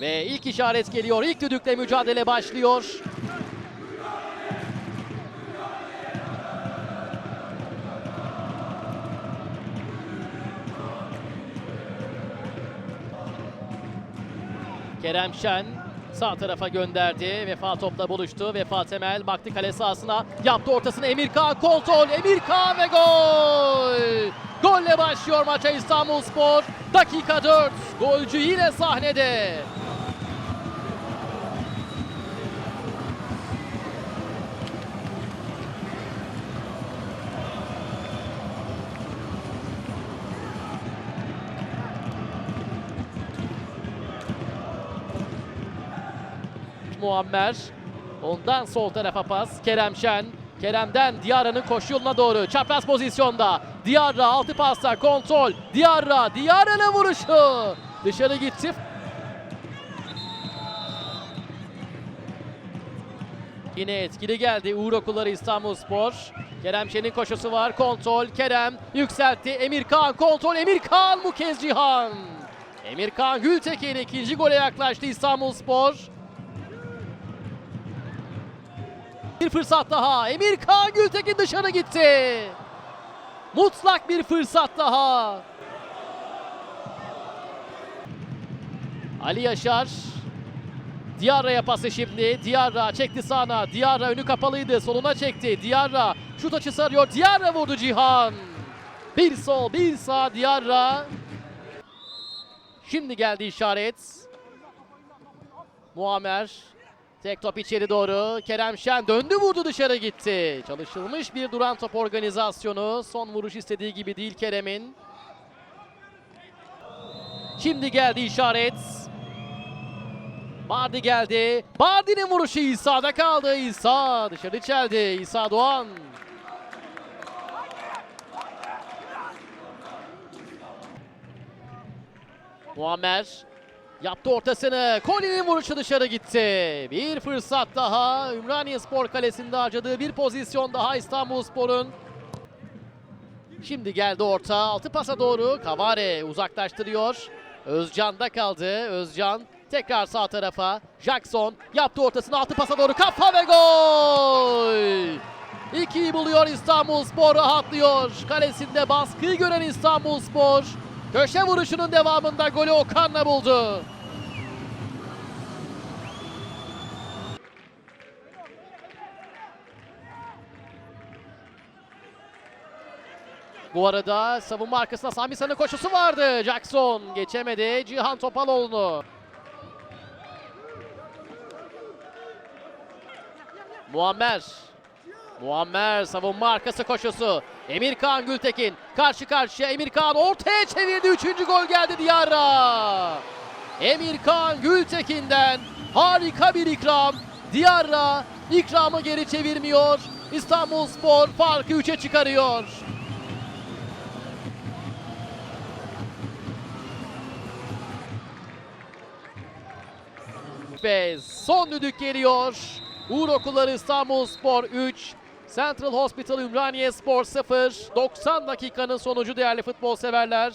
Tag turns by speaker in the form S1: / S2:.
S1: Ve ilk işaret geliyor. İlk düdükle mücadele başlıyor. Kerem Şen sağ tarafa gönderdi. Vefa topla buluştu. Vefa Temel baktı kale sahasına. Yaptı ortasını Emirkan kontrol. Emirkan ve gol! Golle başlıyor maça İstanbulspor. Dakika 4. Golcü yine sahnede. Muammer. Ondan sol tarafa pas. Kerem Şen. Kerem'den Diarra'nın koşu yoluna doğru. Çapraz pozisyonda. Diarra altı pasta kontrol. Diarra. Diarra'nın vuruşu. Dışarı gitti. Yine etkili geldi Uğur Okulları İstanbulspor. Kerem Şen'in koşusu var. Kontrol. Kerem yükseltti. Emirkan kontrol. Emirkan bu kez Cihan. Emirkan Gültekin ikinci gole yaklaştı İstanbulspor. Bir fırsat daha. Emirkan Gültekin dışarı gitti. Mutlak bir fırsat daha. Ali Yaşar. Diarra'ya pası şimdi. Diarra çekti sağına. Diarra önü kapalıydı. Soluna çekti. Diarra şut açısı arıyor. Diarra vurdu Cihan. Bir sol bir sağ Diarra. Şimdi geldi işaret. Muammer. Tek top içeri doğru. Kerem Şen döndü vurdu dışarı gitti. Çalışılmış bir duran top organizasyonu. Son vuruş istediği gibi değil Kerem'in. Şimdi geldi işaret. Bardi geldi. Bardi'nin vuruşu İsa'da kaldı. İsa dışarı çeldi. İsa Doğan. Muammer Yaptı ortasını. Koli'nin vuruşu dışarı gitti. Bir fırsat daha. Ümraniye Spor Kalesi'nde harcadığı bir pozisyon daha İstanbulspor'un. Şimdi geldi orta. Altı pasa doğru. Kavare uzaklaştırıyor. Özcan'da kaldı. Özcan tekrar sağ tarafa. Jackson yaptı ortasını. Altı pasa doğru. Kafa ve gol! İkiyi buluyor İstanbulspor rahatlıyor. Kalesinde baskıyı gören İstanbulspor. Köşe vuruşunun devamında golü Okan'la buldu. Bu arada savunma arkasında Sami Sarı'nın koşusu vardı. Jackson geçemedi. Cihan Topaloğlu'nu. Muammer. Muammer savunma arkası koşusu. Emirkan Gültekin karşı karşıya Emirkan ortaya çevirdi. Üçüncü gol geldi Diyarra. Emirkan Gültekin'den harika bir ikram. Diyarra ikramı geri çevirmiyor. İstanbulspor farkı 3'e çıkarıyor. Ve son düdük geliyor. Uğur Okulları İstanbulspor 3, Central Hospital Ümraniye Spor 0. 90 dakikanın sonucu değerli futbol severler.